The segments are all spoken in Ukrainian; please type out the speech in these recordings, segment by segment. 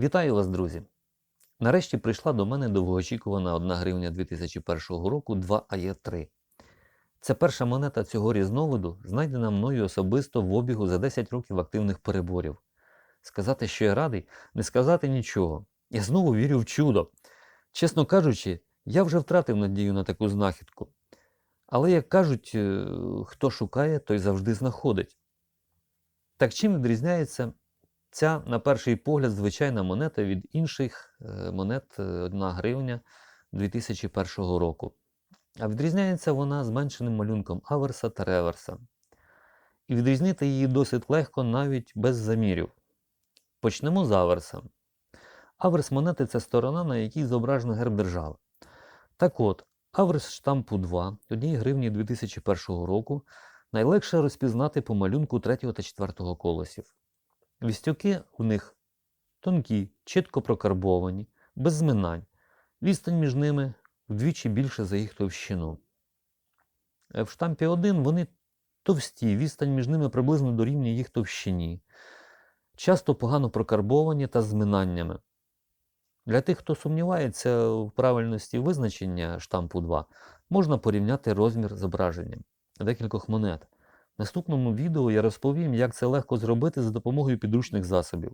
Вітаю вас, друзі! Нарешті прийшла до мене довгоочікувана 1 гривня 2001 року 2 АЄ3. Це перша монета цього різновиду, знайдена мною особисто в обігу за 10 років активних переборів. Сказати, що я радий, не сказати нічого. Я знову вірю в чудо. Чесно кажучи, я вже втратив надію на таку знахідку. Але, як кажуть, е, хто шукає, той завжди знаходить. Так чим відрізняється ця, на перший погляд, звичайна монета від інших е, монет е, 1 гривня 2001 року. А відрізняється вона зменшеним малюнком аверса та реверса. І відрізнити її досить легко навіть без замірів. Почнемо з аверса. Аверс монети це сторона, на якій зображено герб держави. Так от, аверс штампу 2 1 гривні 2001 року найлегше розпізнати по малюнку 3 та 4 колосів. Вістюки в них тонкі, чітко прокарбовані, без зминань. Відстань між ними вдвічі більше за їх товщину. Е, В штампі 1 вони товсті, відстань між ними приблизно дорівнює їх товщині, часто погано прокарбовані та зминаннями. Для тих, хто сумнівається в правильності визначення штампу 2, можна порівняти розмір зображення декількох монет. Наступному відео я розповім, як це легко зробити за допомогою підручних засобів.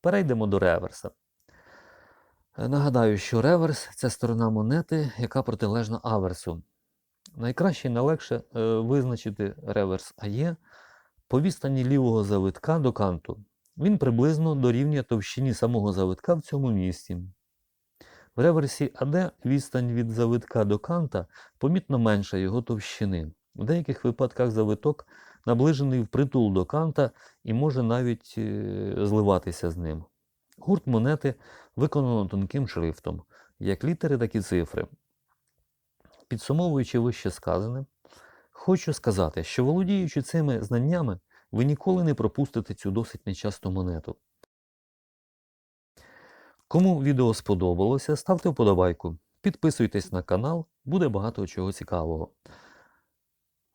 Перейдемо до реверса. Е, Нагадаю, що реверс це сторона монети, яка протилежна аверсу. Найкраще і найлегше е, визначити реверс АЄ по відстані лівого завитка до канту. Він приблизно дорівнює товщині самого завитка в цьому місці. В реверсі АД відстань від завитка до канта помітно менша його товщини. В деяких випадках завиток наближений впритул до канта і може навіть е, зливатися з ним. Гурт монети виконано тонким шрифтом, як літери, так і цифри. Підсумовуючи вище сказане, хочу сказати, що володіючи цими знаннями, ви ніколи не пропустите цю досить нечасту монету. Кому відео сподобалося, ставте вподобайку, підписуйтесь на канал, буде багато чого цікавого.